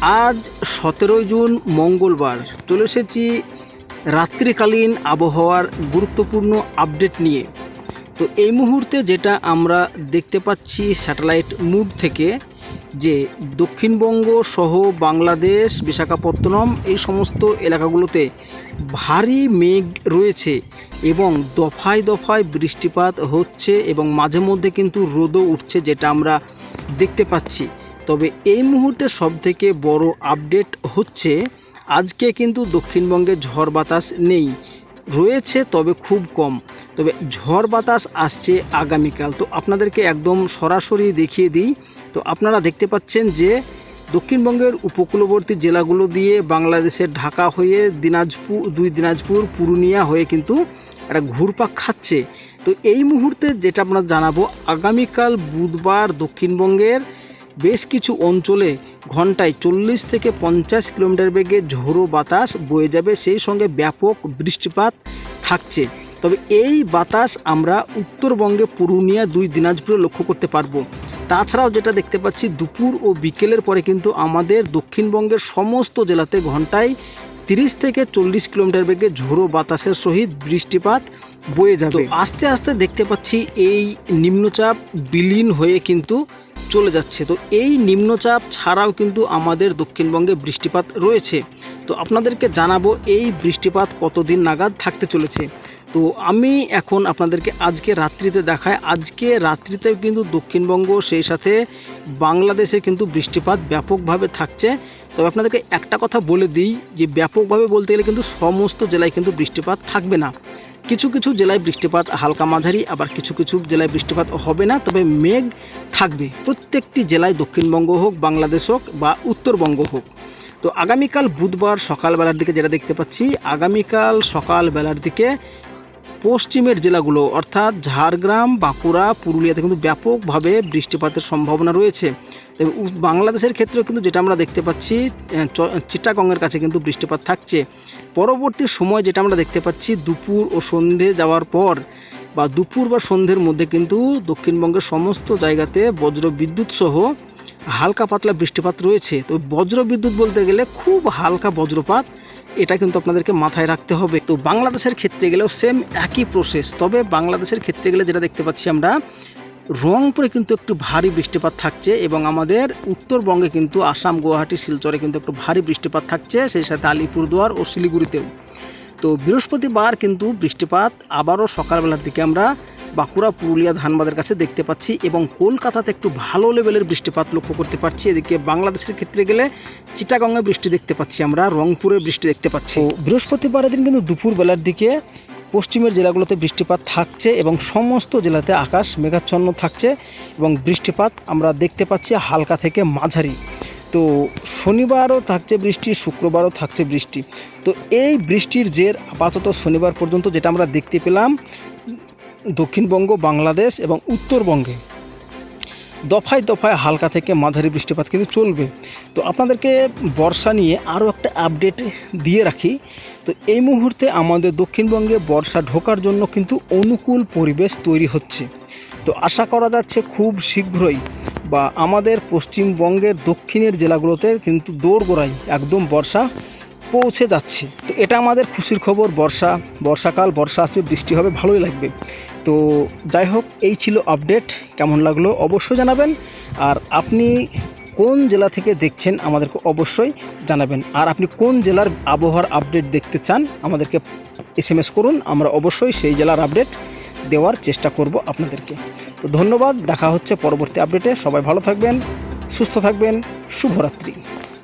আজ সতেরোই জুন, মঙ্গলবার। চলে এসেছি রাত্রিকালীন আবহাওয়ার গুরুত্বপূর্ণ আপডেট নিয়ে। তো এই মুহূর্তে যেটা আমরা দেখতে পাচ্ছি স্যাটেলাইট মুড থেকে, যে দক্ষিণবঙ্গ সহ বাংলাদেশ, বিশাখাপত্তনম এই সমস্ত এলাকাগুলোতে ভারী মেঘ রয়েছে এবং দফায় দফায় বৃষ্টিপাত হচ্ছে এবং মাঝে মধ্যে কিন্তু রোদও উঠছে যেটা আমরা দেখতে পাচ্ছি। তবে এই মুহূর্তে সবথেকে বড় আপডেট হচ্ছে, আজকে কিন্তু দক্ষিণবঙ্গে ঝড় বাতাস নেই, রয়েছে তবে খুব কম। তবে ঝড় বাতাস আসছে আগামীকাল। তো আপনাদেরকে একদম সরাসরি দেখিয়ে দিই। তো আপনারা দেখতে পাচ্ছেন যে, দক্ষিণবঙ্গের উপকূলবর্তী জেলাগুলো দিয়ে বাংলাদেশের ঢাকা হয়ে দিনাজপুর, দুই দিনাজপুর, পুরুলিয়া হয়ে কিন্তু একটা ঘুরপাক খাচ্ছে। তো এই মুহূর্তে যেটা আমরা জানাব, আগামীকাল বুধবার দক্ষিণবঙ্গের বেশ কিছু অঞ্চলে ঘন্টায় চল্লিশ থেকে পঞ্চাশ কিলোমিটার বেগে ঝোড়ো বাতাস বয়ে যাবে। সেই সঙ্গে ব্যাপক বৃষ্টিপাত থাকছে। তবে এই বাতাস আমরা উত্তরবঙ্গে, পুরুলিয়া, দুই দিনাজপুরে লক্ষ্য করতে পারব। তাছাড়াও যেটা দেখতে পাচ্ছি, দুপুর ও বিকেলের পরে কিন্তু আমাদের দক্ষিণবঙ্গের সমস্ত জেলাতে ঘন্টায় তিরিশ থেকে চল্লিশ কিলোমিটার বেগে ঝোড়ো বাতাসের সহিত বৃষ্টিপাত বয়ে যাবে। আস্তে আস্তে দেখতে পাচ্ছি এই নিম্নচাপ বিলীন হয়ে কিন্তু চলে যাচ্ছে। তো এই নিম্নচাপ ছাড়াও কিন্তু আমাদের দক্ষিণবঙ্গে বৃষ্টিপাত রয়েছে। তো আপনাদেরকে জানাব এই বৃষ্টিপাত কতদিন নাগাদ থাকতে চলেছে। তো আমি এখন আপনাদেরকে আজকে রাত্রিতে দেখায় আজকে রাত্রিতেও কিন্তু দক্ষিণবঙ্গ সেই সাথে বাংলাদেশে কিন্তু বৃষ্টিপাত ব্যাপকভাবে থাকছে। তবে আপনাদেরকে একটা কথা বলে দিই যে, ব্যাপকভাবে বলতে গেলে কিন্তু সমস্ত জেলায় কিন্তু বৃষ্টিপাত থাকবে না। কিছু কিছু জেলায় বৃষ্টিপাত হালকা মাঝারি, আবার কিছু কিছু জেলায় বৃষ্টিপাত হবে না, তবে মেঘ থাকবে। প্রত্যেকটি জেলায় দক্ষিণবঙ্গ হোক, বাংলাদেশ হোক বা উত্তরবঙ্গ হোক। তো আগামীকাল বুধবার সকালবেলার দিকে যেটা দেখতে পাচ্ছি, আগামীকাল সকালবেলার দিকে পশ্চিমের জেলাগুলো, অর্থাৎ ঝাড়গ্রাম, বাঁকুড়া, পুরুলিয়াতে কিন্তু ব্যাপকভাবে বৃষ্টিপাতের সম্ভাবনা রয়েছে। তবে বাংলাদেশের ক্ষেত্রেও কিন্তু যেটা আমরা দেখতে পাচ্ছি চিটাগংয়ের কাছে কিন্তু বৃষ্টিপাত থাকছে। পরবর্তী সময় যেটা আমরা দেখতে পাচ্ছি, দুপুর ও সন্ধে যাওয়ার পর বা দুপুর বা সন্ধ্যের মধ্যে কিন্তু দক্ষিণবঙ্গের সমস্ত জায়গাতে বজ্র বিদ্যুৎ সহ হালকা পাতলা বৃষ্টিপাত রয়েছে, তো বজ্র বিদ্যুৎ বলতে গেলে খুব হালকা বজ্রপাত, এটা কিন্তু আপনাদেরকে মাথায় রাখতে হবে। তো বাংলাদেশের ক্ষেত্রে গেলেও সেম একই প্রসেস তবে বাংলাদেশের ক্ষেত্রে গেলে যেটা দেখতে পাচ্ছি আমরা, রংপুরে কিন্তু একটু ভারী বৃষ্টিপাত থাকছে এবং আমাদের উত্তরবঙ্গে কিন্তু আসাম, গুয়াহাটি, শিলচরে কিন্তু একটু ভারী বৃষ্টিপাত থাকছে, সেই সাথে আলিপুরদুয়ার ও শিলিগুড়িতেও। তো বৃহস্পতিবার কিন্তু বৃষ্টিপাত আবারও সকালবেলার দিকে আমরা বাঁকুড়া, পুরুলিয়া, ধানবাদের কাছে দেখতে পাচ্ছি এবং কলকাতাতে একটু ভালো লেভেলের বৃষ্টিপাত লক্ষ্য করতে পারছি। এদিকে বাংলাদেশের ক্ষেত্রে গেলে চিটাগঙ্গে বৃষ্টি দেখতে পাচ্ছি আমরা, রংপুরে বৃষ্টি দেখতে পাচ্ছি। বৃহস্পতিবারের দিন কিন্তু দুপুরবেলার দিকে পশ্চিমের জেলাগুলোতে বৃষ্টিপাত থাকছে এবং সমস্ত জেলাতে আকাশ মেঘাচ্ছন্ন থাকছে এবং বৃষ্টিপাত আমরা দেখতে পাচ্ছি হালকা থেকে মাঝারি। তো শনিবারও থাকছে বৃষ্টি, শুক্রবারও থাকছে বৃষ্টি। তো এই বৃষ্টির জের আপাতত শনিবার পর্যন্ত যেটা আমরা দেখতে পেলাম দক্ষিণবঙ্গ, বাংলাদেশ এবং উত্তরবঙ্গে। দফায় দফায় হালকা থেকে মাঝারি বৃষ্টিপাত কিন্তু চলবে। তো আপনাদেরকে বর্ষা নিয়ে আরও একটা আপডেট দিয়ে রাখি। তো এই মুহূর্তে আমাদের দক্ষিণবঙ্গে বর্ষা ঢোকার জন্য কিন্তু অনুকূল পরিবেশ তৈরি হচ্ছে। তো আশা করা যাচ্ছে খুব শীঘ্রই বা আমাদের পশ্চিমবঙ্গের দক্ষিণের জেলাগুলোতে কিন্তু দৌড়গোড়াই একদম বর্ষা পৌঁছে যাচ্ছে। তো এটা আমাদের খুশির খবর, বর্ষা, বর্ষাকাল বর্ষা আসবে বৃষ্টি হবে, ভালোই লাগবে। তো যাই হোক, এই ছিল আপডেট। কেমন লাগল অবশ্যই জানাবেন। আর আপনি কোন জেলা থেকে দেখছেন আমাদেরকে অবশ্যই জানাবেন। আর আপনি কোন জেলার আবহাওয়ার আপডেট দেখতে চান আমাদেরকে এস এম এস করুন। আমরা অবশ্যই সেই জেলার আপডেট দেওয়ার চেষ্টা করব আপনাদেরকে। তো ধন্যবাদ। দেখা হচ্ছে পরবর্তী আপডেটে সবাই ভালো থাকবেন, সুস্থ থাকবেন। শুভরাত্রি।